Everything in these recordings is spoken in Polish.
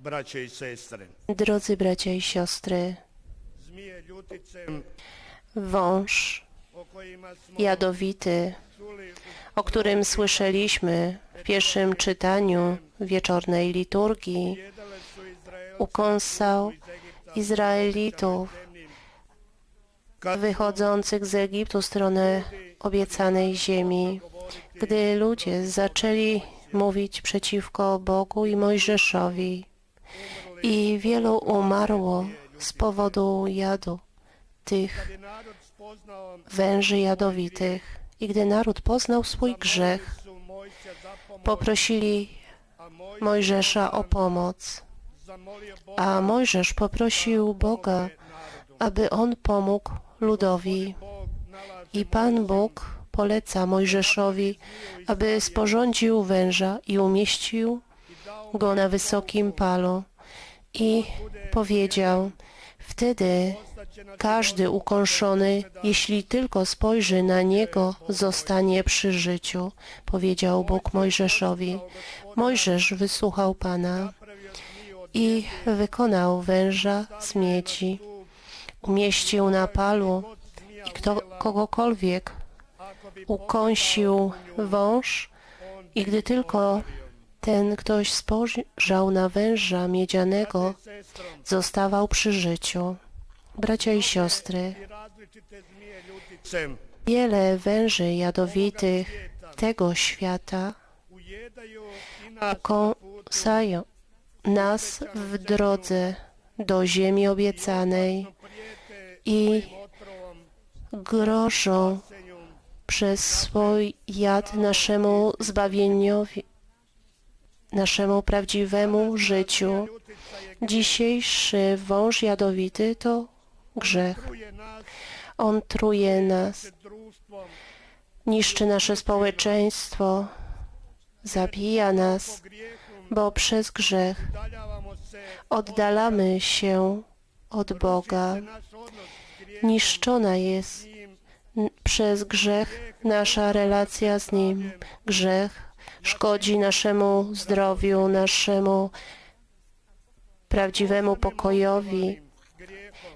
braće i sestre. Drodzy bracia i siostry, wąż jadowity, o którym słyszeliśmy w pierwszym czytaniu wieczornej liturgii, ukąsał Izraelitów wychodzących z Egiptu w stronę obiecanej ziemi. Gdy ludzie zaczęli mówić przeciwko Bogu i Mojżeszowi i wielu umarło z powodu jadu tych węży jadowitych. I gdy naród poznał swój grzech, poprosili Mojżesza o pomoc. A Mojżesz poprosił Boga, aby on pomógł ludowi. I Pan Bóg poleca Mojżeszowi, aby sporządził węża i umieścił go na wysokim palu. I powiedział, wtedy każdy ukąszony, jeśli tylko spojrzy na niego, zostanie przy życiu, powiedział Bóg Mojżeszowi. Mojżesz wysłuchał Pana i wykonał węża z miedzi. Umieścił na palu i kto, kogokolwiek ukąsił wąż i gdy tylko ten ktoś spojrzał na węża miedzianego, zostawał przy życiu. Bracia i siostry, wiele węży jadowitych tego świata i nas w drodze do ziemi obiecanej i grożą przez swój jad naszemu zbawieniowi, naszemu prawdziwemu życiu. Dzisiejszy wąż jadowity to grzech. On truje nas, niszczy nasze społeczeństwo, zabija nas, bo przez grzech oddalamy się od Boga. Niszczona jest przez grzech nasza relacja z Nim. Grzech szkodzi naszemu zdrowiu, naszemu prawdziwemu pokojowi.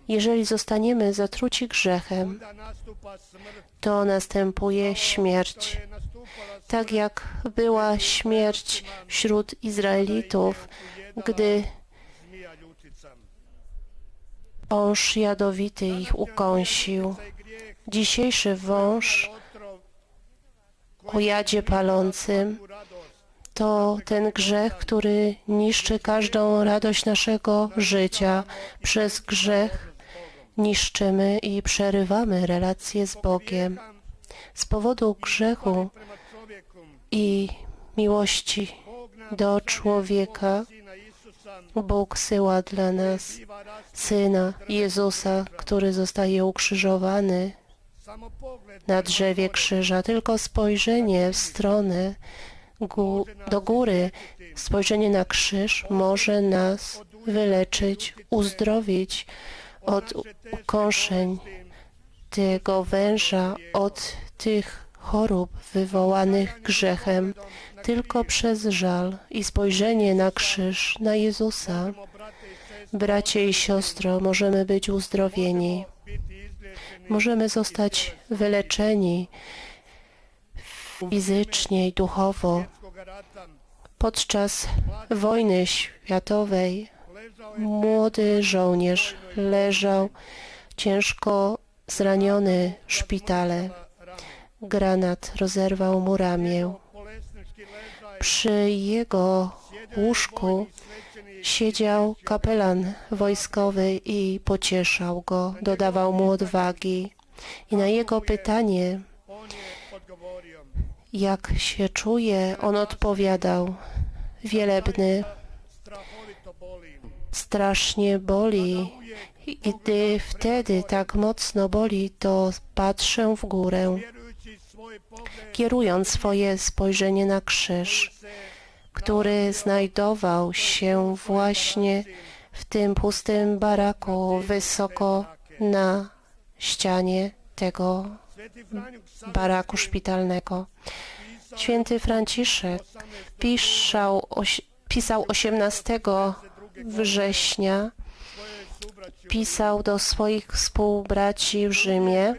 Jeżeli zostaniemy zatruci grzechem, to następuje śmierć. Tak jak była śmierć wśród Izraelitów, gdy wąż jadowity ich ukąsił. Dzisiejszy wąż o jadzie palącym to ten grzech, który niszczy każdą radość naszego życia. Przez grzech niszczymy i przerywamy relacje z Bogiem. Z powodu grzechu i miłości do człowieka Bóg syła dla nas Syna Jezusa, który zostaje ukrzyżowany na drzewie krzyża. Tylko spojrzenie w stronę do góry, spojrzenie na krzyż może nas wyleczyć, uzdrowić od ukąszeń tego węża, od tych chorób wywołanych grzechem. Tylko przez żal i spojrzenie na krzyż, na Jezusa, bracie i siostro, możemy być uzdrowieni. Możemy zostać wyleczeni fizycznie i duchowo. Podczas wojny światowej młody żołnierz leżał ciężko zraniony w szpitale. rana Granat rozerwał mu ramię. Przy jego łóżku siedział kapelan wojskowy i pocieszał go, dodawał mu odwagi. I na jego pytanie, jak się czuje, on odpowiadał, wielebny, strasznie boli. I gdy wtedy tak mocno boli, to patrzę w górę, kierując swoje spojrzenie na krzyż, który znajdował się właśnie w tym pustym baraku wysoko na ścianie tego baraku szpitalnego. Święty Franciszek pisał, pisał 18 września pisał do swoich współbraci w Rzymie,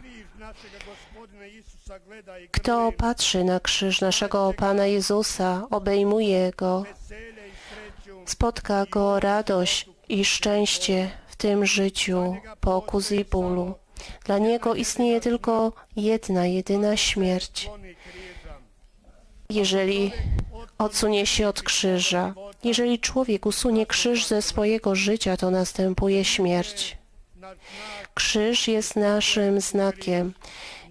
kto patrzy na krzyż naszego Pana Jezusa, obejmuje go, spotka go radość i szczęście w tym życiu, pokus i bólu. Dla niego istnieje tylko jedna, jedyna śmierć. jeżeli odsunie się od krzyża. Jeżeli człowiek usunie krzyż ze swojego życia, to następuje śmierć. Krzyż jest naszym znakiem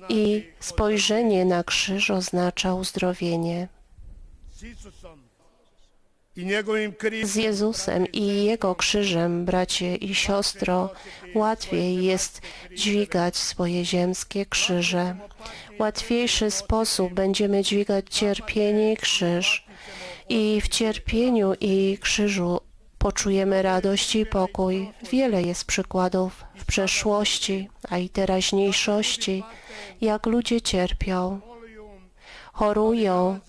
i spojrzenie na krzyż oznacza uzdrowienie. Z Jezusem i Jego krzyżem, bracie i siostro, łatwiej jest dźwigać swoje ziemskie krzyże. Łatwiejszy sposób będziemy dźwigać cierpienie i krzyż. I w cierpieniu i krzyżu poczujemy radość i pokój. Wiele jest przykładów w przeszłości, a i teraźniejszości, jak ludzie cierpią, chorują,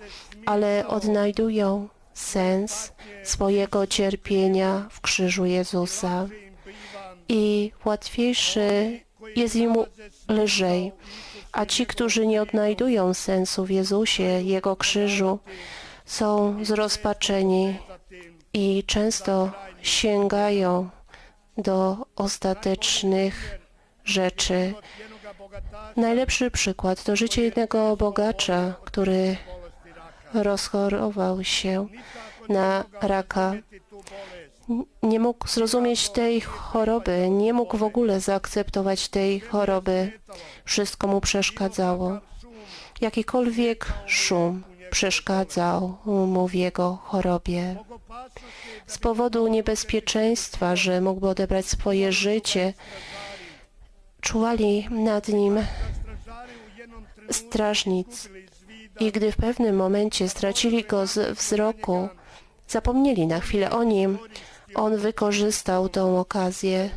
ale odnajdują sens swojego cierpienia w krzyżu Jezusa i łatwiejszy jest im lżej. A ci, którzy nie odnajdują sensu w Jezusie, Jego krzyżu, są zrozpaczeni i często sięgają do ostatecznych rzeczy. Najlepszy przykład to życie jednego bogacza, który. Rozchorował się na raka. Nie mógł zrozumieć tej choroby, nie mógł w ogóle zaakceptować tej choroby. Wszystko mu przeszkadzało. Jakikolwiek szum przeszkadzał mu w jego chorobie. Z powodu niebezpieczeństwa, że mógłby odebrać swoje życie, czuwali nad nim strażnic. I gdy w pewnym momencie stracili go z wzroku, zapomnieli na chwilę o nim, on wykorzystał tą okazję,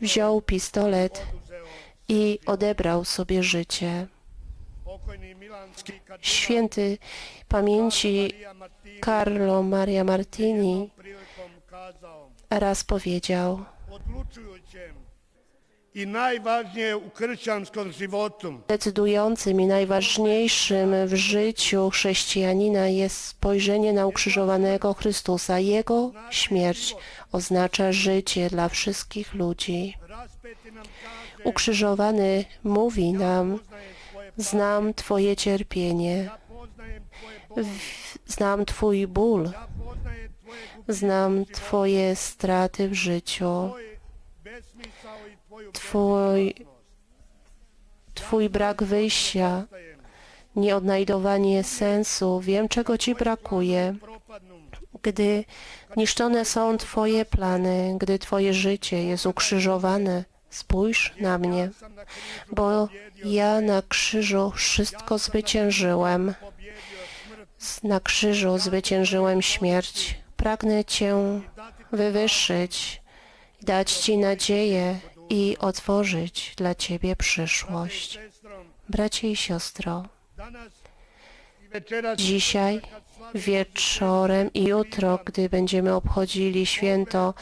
wziął pistolet i odebrał sobie życie. Święty pamięci Carlo Maria Martini raz powiedział, i životu decydującym i najważniejszym w życiu chrześcijanina jest spojrzenie na ukrzyżowanego Chrystusa. Jego śmierć oznacza życie dla wszystkich ludzi. Ukrzyżowany mówi nam, znam Twoje cierpienie, znam Twój ból, znam Twoje straty w życiu, Twój. Twój brak wyjścia, nieodnajdowanie sensu. Wiem, czego Ci brakuje. Gdy niszczone są Twoje plany, gdy Twoje życie jest ukrzyżowane, spójrz na mnie, bo ja na krzyżu wszystko zwyciężyłem. Na krzyżu zwyciężyłem śmierć. Pragnę Cię wywyższyć, dać Ci nadzieję i otworzyć dla Ciebie przyszłość. Bracie i siostro, dzisiaj, wieczorem i jutro, gdy będziemy obchodzili święto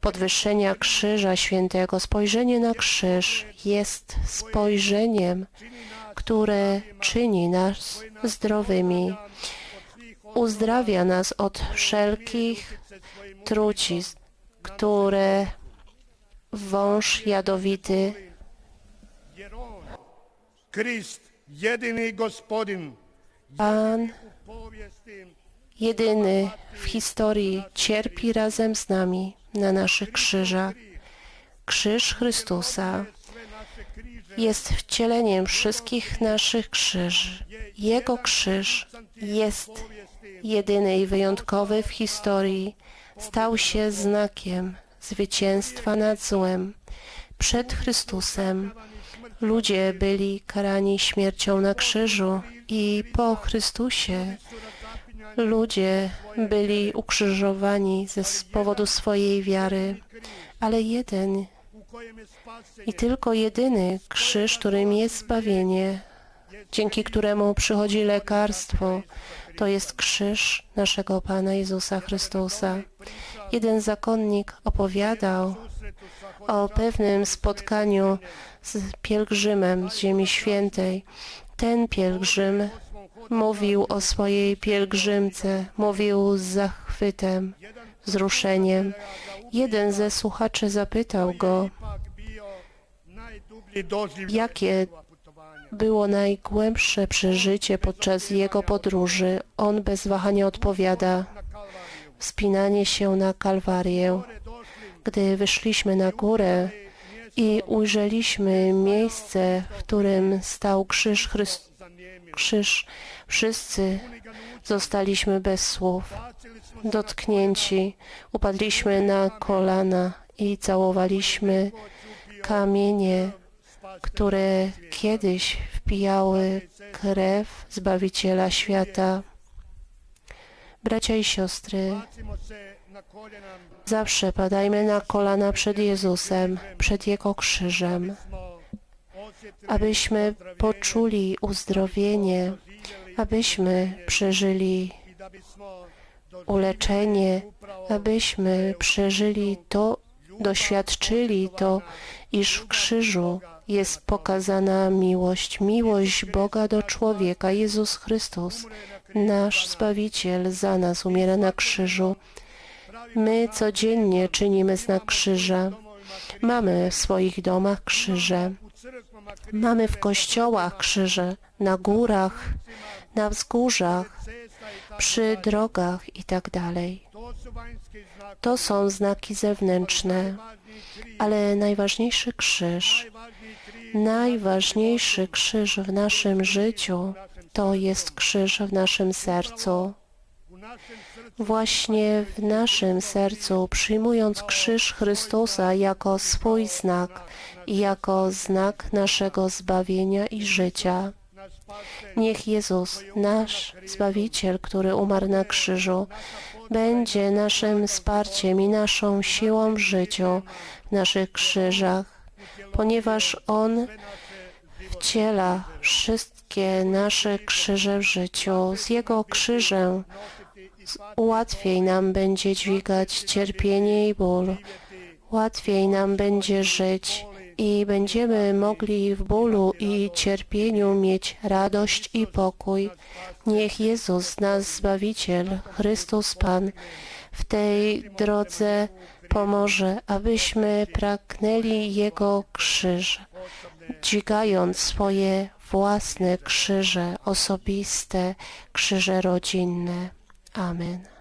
podwyższenia krzyża świętego, spojrzenie na krzyż jest spojrzeniem, które czyni nas zdrowymi, uzdrawia nas od wszelkich trucizn, które wąż jadowity Pan jedyny w historii cierpi razem z nami na naszych krzyżach. Krzyż Chrystusa jest wcieleniem wszystkich naszych krzyży. Jego krzyż jest jedyny i wyjątkowy w historii. Stał się znakiem zwycięstwa nad złem. Przed Chrystusem ludzie byli karani śmiercią na krzyżu i po Chrystusie ludzie byli ukrzyżowani ze z powodu swojej wiary. Ale jeden i tylko jedyny krzyż, którym jest zbawienie, dzięki któremu przychodzi lekarstwo. To jest krzyż naszego Pana Jezusa Chrystusa. Jeden zakonnik opowiadał o pewnym spotkaniu z pielgrzymem z Ziemi Świętej. Ten pielgrzym mówił o swojej pielgrzymce, mówił z zachwytem, wzruszeniem. Jeden ze słuchaczy zapytał go, jakie. Było najgłębsze przeżycie podczas jego podróży. On bez wahania odpowiada, wspinanie się na Kalwarię. Gdy wyszliśmy na górę i ujrzeliśmy miejsce, w którym stał krzyż, Chryst- krzyż wszyscy zostaliśmy bez słów, dotknięci, upadliśmy na kolana i całowaliśmy kamienie, które kiedyś wpijały krew Zbawiciela świata. Bracia i siostry, zawsze padajmy na kolana przed Jezusem, przed Jego krzyżem, abyśmy poczuli uzdrowienie, abyśmy przeżyli uleczenie, abyśmy przeżyli to, doświadczyli to, iż w krzyżu jest pokazana miłość, miłość Boga do człowieka. Jezus Chrystus, nasz Zbawiciel, za nas umiera na krzyżu. My codziennie czynimy znak krzyża. Mamy w swoich domach krzyże. Mamy w kościołach krzyże, na górach, na wzgórzach, przy drogach i tak dalej. To są znaki zewnętrzne, ale najważniejszy krzyż, najważniejszy krzyż w naszym życiu to jest krzyż w naszym sercu. Właśnie w naszym sercu, przyjmując krzyż Chrystusa jako swój znak i jako znak naszego zbawienia i życia. Niech Jezus, nasz Zbawiciel, który umarł na krzyżu, będzie naszym wsparciem i naszą siłą w życiu, w naszych krzyżach, ponieważ On wciela wszystkie nasze krzyże w życiu. Z Jego krzyżem łatwiej nam będzie dźwigać cierpienie i ból, łatwiej nam będzie żyć i będziemy mogli w bólu i cierpieniu mieć radość i pokój. Niech Jezus, nasz Zbawiciel, Chrystus Pan, w tej drodze pomoże, abyśmy pragnęli Jego krzyż, dźwigając swoje własne krzyże osobiste, krzyże rodzinne. Amen.